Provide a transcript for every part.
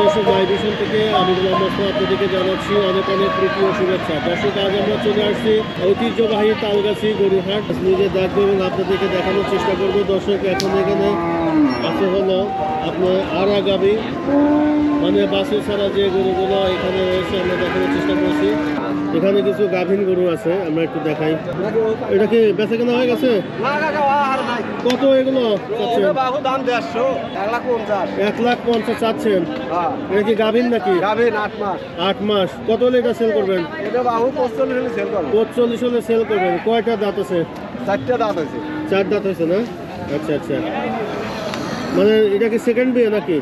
দর্শক মাই ভিশন থেকে আমি মোহাম্মদ আপনাদেরকে জানাচ্ছি অনেক অনেক প্রীতি ও শুভেচ্ছা। দর্শক, আজ আমরা চলে আসছি ঐতিহ্যবাহী তালগাছি গরুহাট। নিজে দেখব এবং আপনাদেরকে দেখানোর চেষ্টা করব। দর্শক, এখন এখানে আছে হলো আপনার আর আগামী মানে বাসু ছাড়া যে গরুগুলো এখানে রয়েছে, আমরা দেখানোর চেষ্টা করছি। এখানে কিছু গাভীন গরু আছে আমরা একটু দেখাই। এটা কি বেচা কেনা হয়ে গেছে? কত এগুলো এক লাখ পঞ্চাশ চাচ্ছেন। এটা কি গাভীন নাকি? আট মাস। আট মাস কত হলে এটা সেল করবেন? পঁচল্লিশ হলে সেল করবেন। কয়টা দাঁত আছে? চারটে দাঁত আছে চার দাঁত হয়েছে না? আচ্ছা আচ্ছা। মানে এটা কি সেকেন্ড বিয়ে নাকি?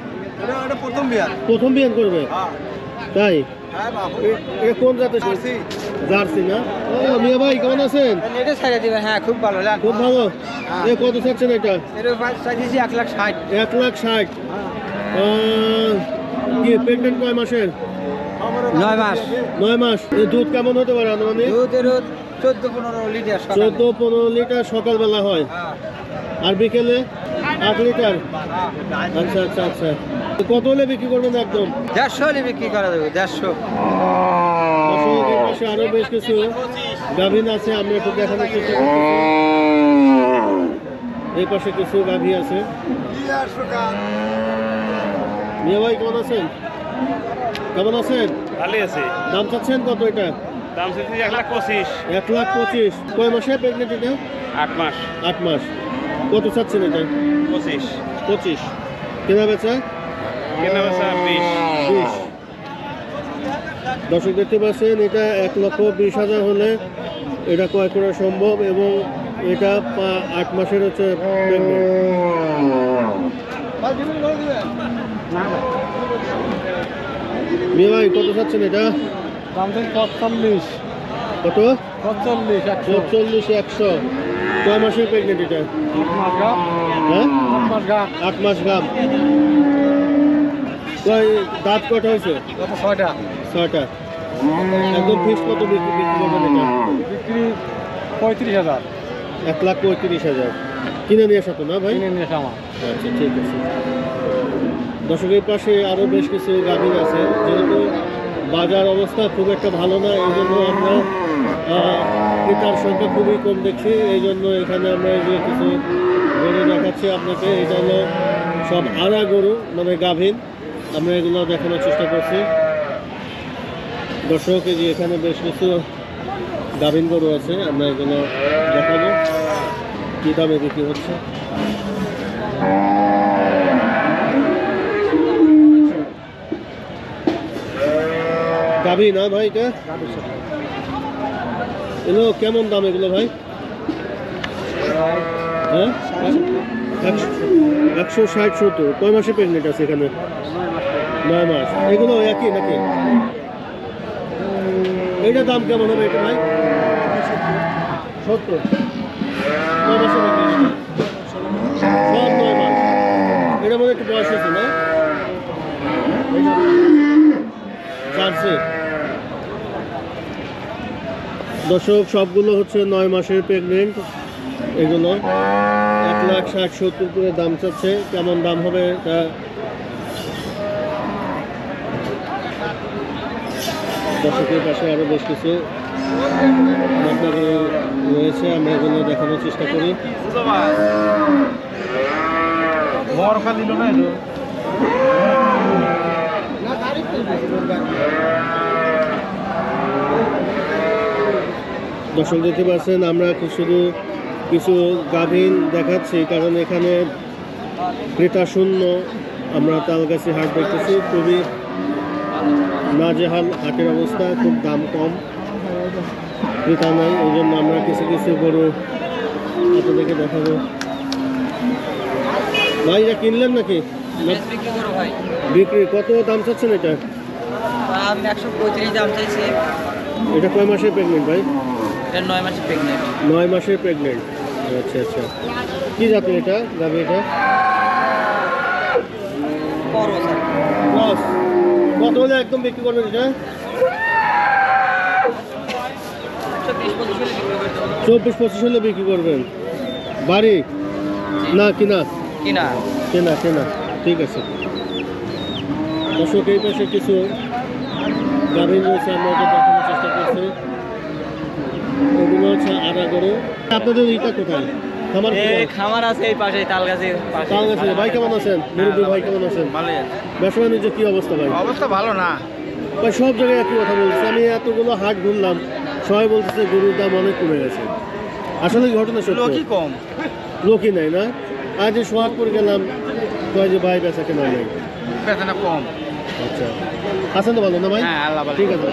প্রথম বিয়ার প্রথম বিয়ে করবে? হ্যাঁ। তাই? হ্যাঁ এটা কোন জাতের জার্সি। জার্সি না? ও মিয়া ভাই কেমন আছেন? এটা ছেড়ে দিবেন হ্যাঁ খুব ভালো লাগ খুব ভালো? এ কত চাচ্ছেন এটা? এটা চাইছি এক লাখ ষাট। এক লাখ ষাট? কি কয় মাসের? নয় মাস। নয় মাস। দুধ কেমন হতে পারে আনুমানিক? চোদ্দ পনেরো লিটার সকালে। চোদ্দ পনেরো লিটার সকালবেলা হয়। হ্যাঁ, আর বিকেলে? আট লিটার? হ্যাঁ। আচ্ছা আচ্ছা আচ্ছা। কত হলে বিক্রি করবেন একদম? দেড়শো হলে বিক্রি করা যাবে দেড়শো। পাশে আরও বেশ কিছু গাভীন আছে আমরা একটু দেখানোর চেষ্টা এই পাশে কিছু গাভী আছে। মিয়া ভাই কেমন আছেন? কেমন আছেন? ভালো আছে। দাম চাচ্ছেন কত এটা? দাম চাইছি এক লাখ পঁচিশ। এক লাখ পঁচিশ। কয় মাসে প্রেগনেন্ট এটা? আট মাস। আট মাস। কত চাচ্ছেন এটা? পঁচিশ। পঁচিশ। কেনা বেচা? কেনা বেচা বিশ? বিশ। দর্শক দেখতে পাচ্ছেন এটা এক লক্ষ বিশ হাজার হলে এটা ক্রয় করা সম্ভব এবং এটা আট মাসের হচ্ছে। মেয়ে ভাই কত চাচ্ছেন এটা? পঁচল্লিশ কত? পঁচল্লিশ একশো। চল্লিশ একশো। কয় মাসের প্রেগনেন্ট এটা? আট মাস গা। হ্যাঁ? আট মাস গা। আট মাস গাম কয় দাঁত কটা হয়েছে? কত ছয়টা। ছয়টা। একদম ফিক্স কত বিক্রি বিক্রি করবেন এটা? বিক্রি পঁয়ত্রিশ হাজার। এক লাখ পঁয়ত্রিশ হাজার। কিনে নিয়ে আসা তো না ভাই? কিনে নিয়েছে আমার। আচ্ছা ঠিক আছে। দর্শকের পাশে আরও বেশ কিছু গাভীর আছে। যেহেতু বাজার অবস্থা খুব একটা ভালো না এই জন্য আমরা ক্রেতার সংখ্যা খুবই কম দেখছি। এই জন্য এখানে আমরা এই যে কিছু গরু দেখাচ্ছি আপনাকে। এটা হলো সব আড়া গরু মানে গাভীন। আমরা এগুলো দেখানোর চেষ্টা করছি। দর্শক যে এখানে বেশ কিছু গাভীন গরু আছে, আমরা এগুলো দেখাবো। কী দামে বিক্রি হচ্ছে? গাভী না ভাই এটা? এগুলো কেমন দাম এগুলো ভাই? হ্যাঁ? একশো ষাট, সত্তর। কয় মাসে প্রেগনেন্ট আছে এখানে? নয় মাস। এগুলো একই নাকি? এইটার দাম কেমন হবে এটা ভাই? সত্তর। নয় মাসে pregnant এটা? সব নয় মাস। এটার মধ্যে একটু বয়স হয়েছে না? জার্সি। দর্শক, সবগুলো হচ্ছে নয় মাসের প্রেগনেন্ট এগুলো এক লাখ ষাট সত্তর করে দাম চাচ্ছে। কেমন দাম হবে তা দর্শকের পাশে আরও বেশ কিছু রয়েছে আমরা এগুলো দেখানোর চেষ্টা করি। বরফা দিল না এটা দর্শক দেখতে পাচ্ছেন আমরা শুধু কিছু গাভীন দেখাচ্ছি কারণ এখানে ক্রেতা শূন্য। আমরা তালগাছি হাট দেখতেছি খুবই নাজেহাল হাটের অবস্থা খুব দাম কম। ক্রেতা নাই এই জন্য আমরা কিছু কিছু গরু আপনাদেরকে দেখাবো। ভাই এটা কিনলেন নাকি? বিক্রি কত দাম চাচ্ছেন এটা? এটা কয় মাসের প্রেগনেন্ট ভাই? নয় মাসে প্রেগনেন্ট নয় মাসের প্রেগনেন্ট আচ্ছা আচ্ছা। কি জাতের এটা? গাভী এটা? ক্রস। কত হলে একদম বিক্রি করবেন এটা? করে চব্বিশ পঁচিশ হলে বিক্রি করবেন। বাড়ি? না কিনা? কিনা। কেনা কেনা। ঠিক আছে। দর্শক এই পাশে কিছু গাভীর রয়েছে আমরা দেখানোর চেষ্টা করছি। এগুলো হচ্ছে আদা গরু। আপনাদের এইটা কোথায়? খামার আছে এই পাশে তাল পাশে। তাল ভাই কেমন আছেন? মুরব্বী ভাই কেমন আছেন? ভালোই আছে। ব্যবসা বাণিজ্য কি অবস্থা ভাই? অবস্থা ভালো না। ভাই সব জায়গায় একই কথা বলছে আমি এতগুলো হাট ঘুরলাম সবাই বলতেছে গরুর দাম অনেক কমে গেছে। আসলে কি ঘটনা সত্য? লোকই কম। লোকই নাই না? আজ যে সোহাগপুর গেলাম কয় যে ভাই বেচা কেনা নেই। বেতনা কম। আচ্ছা। আছেন তো ভালো না ভাই? হ্যাঁ আল্লাহ ভালো ঠিক আছে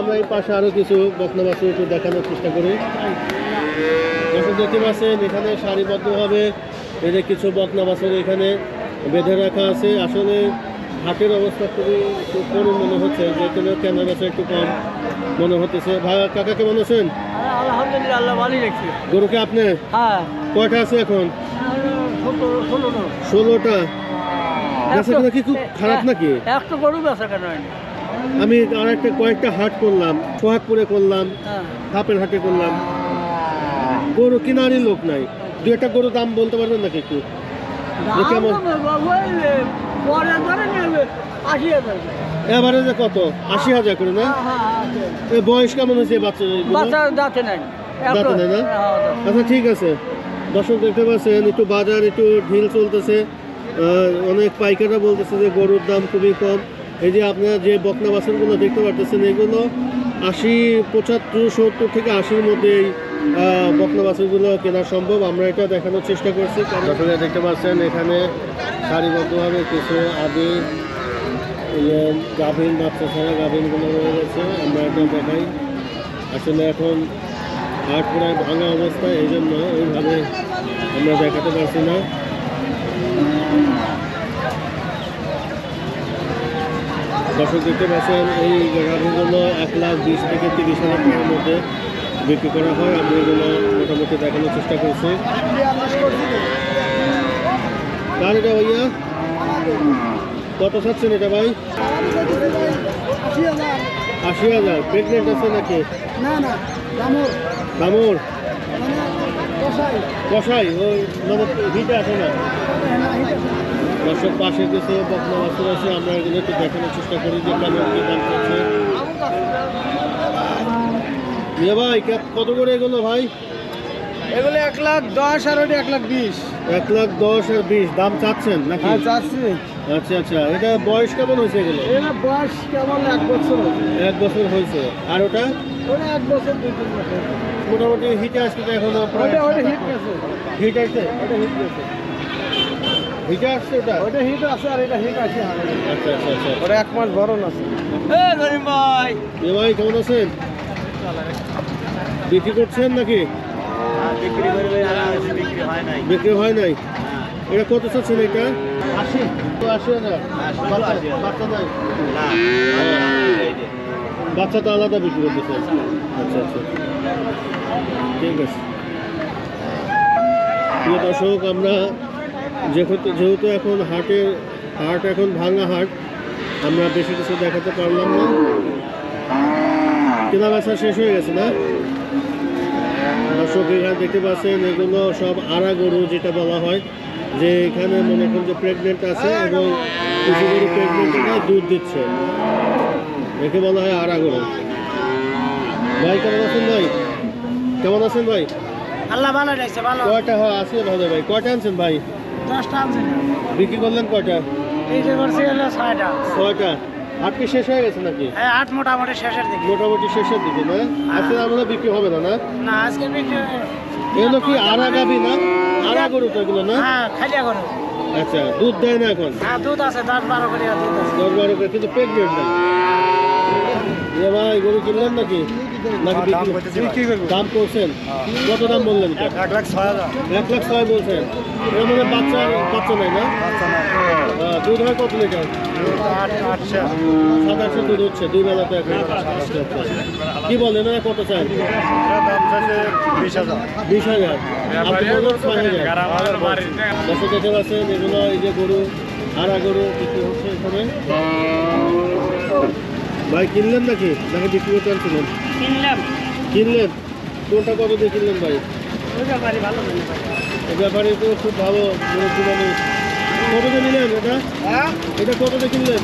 আমরা এই পাশে আরও কিছু বকনা বাছুর একটু দেখানোর চেষ্টা করি। দর্শক দেখতে পাচ্ছেন এখানে সারিবদ্ধভাবে যে কিছু বকনা বাছুর এখানে বেঁধে রাখা আছে। আসলে হাটের অবস্থা খুবই খুব করুণ মনে হচ্ছে যেখানে কেনা বেচা একটু কম মনে হতেছে। ভাই কাকা কেমন আছেন? আলহামদুলিল্লাহ ভালোই রাখছি। গরুকে আপনি? হ্যাঁ। কয়টা আছে এখন? ষোলোটা। বেচা কি খুব খারাপ নাকি? একটা গরু বেচা কেন হয়নি। আমি আর একটা কয়েকটা হাট করলাম সোহাগপুরে করলাম হ্যাঁ। হাটে করলাম। গরু কেনারই লোক নাই। দু একটা গরু দাম বলতে পারবেন নাকি একটু? কেমন যে কত? আশি হাজার করে না? এ বয়স কেমন হয়েছে বাচ্চা বাচ্চা দাঁতে নাই। দাঁতে নাই না? আচ্ছা ঠিক আছে। দর্শক দেখতে পাচ্ছেন একটু বাজার একটু ঢিল চলতেছে। অনেক পাইকাররা বলতেছে যে গরুর দাম খুবই কম। এই যে আপনারা যে বকনা বাছুরগুলো দেখতে পারতেছেন এগুলো আশি পঁচাত্তর সত্তর থেকে আশির মধ্যে এই বকনা বাছুরগুলো কেনা সম্ভব। আমরা এটা দেখানোর চেষ্টা করছি দর্শকরা দেখতে পাচ্ছেন, এখানে সারিবদ্ধভাবে কিছু আদি ইয়ে গাভীন বাচ্চা ছাড়া গাভীনগুলো রয়ে গেছে। আমরা এটা দেখাই। আসলে এখন হাট প্রায় ভাঙা অবস্থা এই জন্য ওইভাবে আমরা দেখাতে পারছি না। দর্শক দেখতে পাচ্ছেন, এই গাড়িগুলো এক লাখ বিশ থেকে তিরিশ হাজার টাকার মধ্যে বিক্রি করা হয়। আমরা এগুলো মোটামুটি দেখানোর চেষ্টা করছি। কার এটা ভাইয়া? কত চাচ্ছেন এটা ভাই? আশি হাজার। প্রেগনেন্ট আছে নাকি? দামর? কষাই ওই মানে হিটে আসে না? দর্শক পাশে কিছু বকনা বাছুর আছে, আমরা এগুলো একটু দেখানোর চেষ্টা করি যে কেমন কি দাম চাচ্ছে। ইয়ে ভাই কে- কত করে এগুলো ভাই? এগুলো এক লাখ দশ আর ওটা এক লাখ বিশ। এক লাখ দশ আর বিশ দাম চাচ্ছেন নাকি? হ্যাঁ চাচ্ছি। আচ্ছা আচ্ছা এটা বয়স কেমন হয়েছে এগুলো? এটা বয়স কেমন এক বছর। এক বছর হয়েছে। আর ওটা? ওটা এক বছর দুই তিন বছর। মোটামুটি হিটে আসতে তো এখনও প্রায় ওটা ওটা হিট গেছে হিট আছে। ওটা হিট গেছে হিটে আসছে ওটা? ওটা হিট আছে আর এটা হিট আছে। আচ্ছা আচ্ছা আচ্ছা। ওটা এক মাস ভরণ আছে। ভাই। এ ভাই কেমন আছেন? বিক্রি করছেন নাকি? বিক্রি করে বিক্রি হয় নাই। বিক্রি হয় নাই? এটা কত চাচ্ছেন এটা? আশি। তো আশি হাজার। বাচ্চা বাচ্চা নাই? বাচ্চা তো আলাদা বিক্রি করতেছে। আচ্ছা আচ্ছা। ঠিক আছে। প্রিয় দর্শক আমরা যেহেতু যেহেতু এখন হাটের হাট এখন ভাঙা হাট আমরা বেশি কিছু দেখাতে পারলাম না। কেনা বেচা শেষ হয়ে গেছে না? দর্শক এখানে দেখতে পাচ্ছেন এগুলো সব আড়া গরু যেটা বলা হয় যে এখানে মনে করুন যে প্রেগনেন্ট আছে এবং কিছু গরু প্রেগনেন্ট দুধ দিচ্ছে। একে বলা হয় আড়া গরু। ভাই কেমন আছেন ভাই? কেমন আছেন ভাই? আল্লাহ ভালো রাখছে ভালো। কয়টা হয়? আছে ভালো ভাই। কয়টা আনছেন ভাই? দশটা আনছে বিক্রি করলেন কয়টা? ছয়টা। ছয়টা। কি শেষ হয়ে গেছে নাকি? হ্যাঁ আট মোটামুটি শেষের দিকে। মোটামুটি শেষের দিকে না? আজকে আমরা বিক্রি হবে না না? না আজকে বিক্রি এগুলো কি আড়া গাবি না? আড়া গরু তো এগুলো না? হ্যাঁ খালিয়া গরু। আচ্ছা দুধ দেয় না এখন? হ্যাঁ দুধ আছে দশ বারো করে দুধ আছে। দশ বারো করে কিন্তু প্রেগনেন্ট নাই এ ভাই গরু কিনলেন নাকি? বিক্রি? দাম করছেন কত দাম বললেন এটা? এক লাখ ছয় এক লাখ ছয় বলছেন। এর মানে বাচ্চা বাচ্চা নাই না? দুধ হয় কত লিটার? সাত আটশো দুধ হচ্ছে দুই বেলাতে এখন। কি বলেন না কত চাই দাম চাইছে বিশ হাজার। হাজার। দেখতে পাচ্ছেন এগুলো এই যে গরু আড়া গরু বিক্রি হচ্ছে এখানে। ভাই কিনলেন নাকি? নাকি বিক্রি করতে আনছিলেন? কিনলাম। কিনলেন? কোনটা কত দিয়ে কিনলেন ভাই? ব্যাপারে ভালো ব্যাপারে তো খুব ভালো মুরব্বী মানুষ কত দিয়ে নিলেন এটা? হ্যাঁ? এটা কত দিয়ে কিনলেন?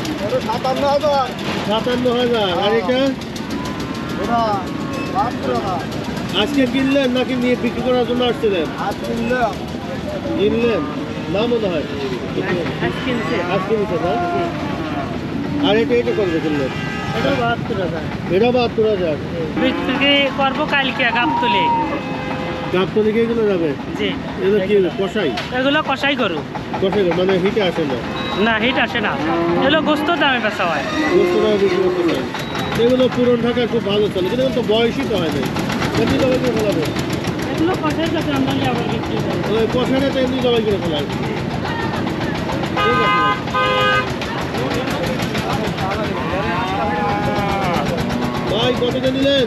সাতান্ন হাজার। সাতান্ন হাজার। আর এটা? ওটা বাহাত্তর আজকে কিনলেন নাকি নিয়ে বিক্রি করার জন্য আসছিলেন? কিনলেন? না মনে হয়। আজ কিনছে না? আর এটা এটা কত দিয়ে কিনলেন? এটা বাহাত্তর হাজার। করব কালকে গাপ তুলে গাপ্ত এগুলো যাবে? জি। এগুলো কি কষাই এগুলো কষাই করু কষাই মানে হিটে আসে না? না হিট আসে না। এগুলো গোস্ত দামে বেচা হয়। বিক্রি করতে চাই এগুলো পুরন ঢাকায় খুব ভালো চলে কিন্তু তো বয়সই তো হয় নাই। এমনি জবাই করে ফেলাবে? এগুলো কষাই কাছে আমরা কষাটা তো এমনি জবাই করে ফেলাবে ঠিক আছে। ভাই কত দিয়ে নিলেন?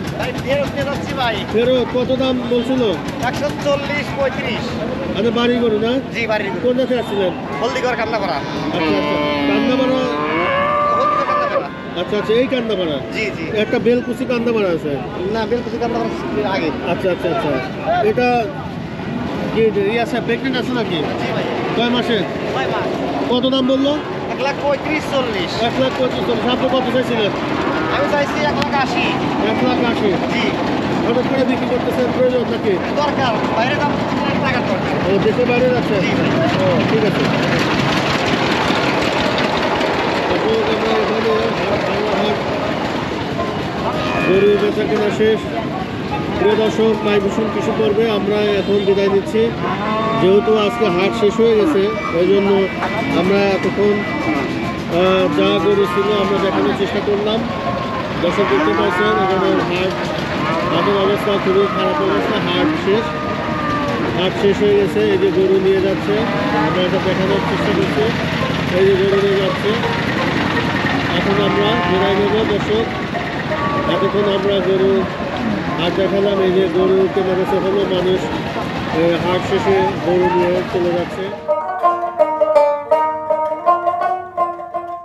ফেরত কত দাম বলছিল? একশো চল্লিশ পঁয়ত্রিশ। আচ্ছা বাড়ি করু না? জি বাড়ির কোন দেশে আসছিলেন? হলদি করে কান্না করা আচ্ছা আচ্ছা। কান্দাপাড়া? আচ্ছা আচ্ছা এই কান্দাপাড়া? জি জি। একটা বেলকুচি কান্দাপাড়া আছে? না বেলকুচি করা আগে। আচ্ছা আচ্ছা আচ্ছা। এটা কি ইয়ে আছে প্রেগনেন্ট আছে নাকি? ভাই। কয় মাসে? কত দাম বলল? এক লাখ পঁয়ত্রিশ চল্লিশ। এক লাখ পঁয়ত্রিশ চল্লিশ। আপনি কত চাইছিলেন? আমি চাইছি এক লাখ আশি। এক লাখ আশি? জি। হঠাৎ করে বিক্রি করতেছেন প্রয়োজন দরকার বাইরে দাম টাকার দরকার। ও দেশে বাইরে যাচ্ছে? ও ঠিক আছে। গরু বেচা কেনা শেষ। প্রিয় দর্শক মাইভূষণ কৃষি পর্বে আমরা এখন বিদায় নিচ্ছি। যেহেতু আজকে হাট শেষ হয়ে গেছে ওই জন্য আমরা এতক্ষণ যা গরু ছিল আমরা দেখানোর চেষ্টা করলাম। দর্শক দেখতে পাচ্ছেন, এখানে হাট, হাটের অবস্থা খুবই খারাপ অবস্থা, হাট শেষ। হাট শেষ হয়ে গেছে, এই যে গরু নিয়ে যাচ্ছে, আমরা এটা দেখানোর চেষ্টা করছি, এই যে গরু নিয়ে যাচ্ছে। এখন আমরা বিদায় নেব, দর্শক। এতক্ষণ আমরা গরু হাট দেখালাম, এই যে গরু কেনা বেচা হলো, মানুষ হাট শেষে গরু নিয়ে চলে যাচ্ছে।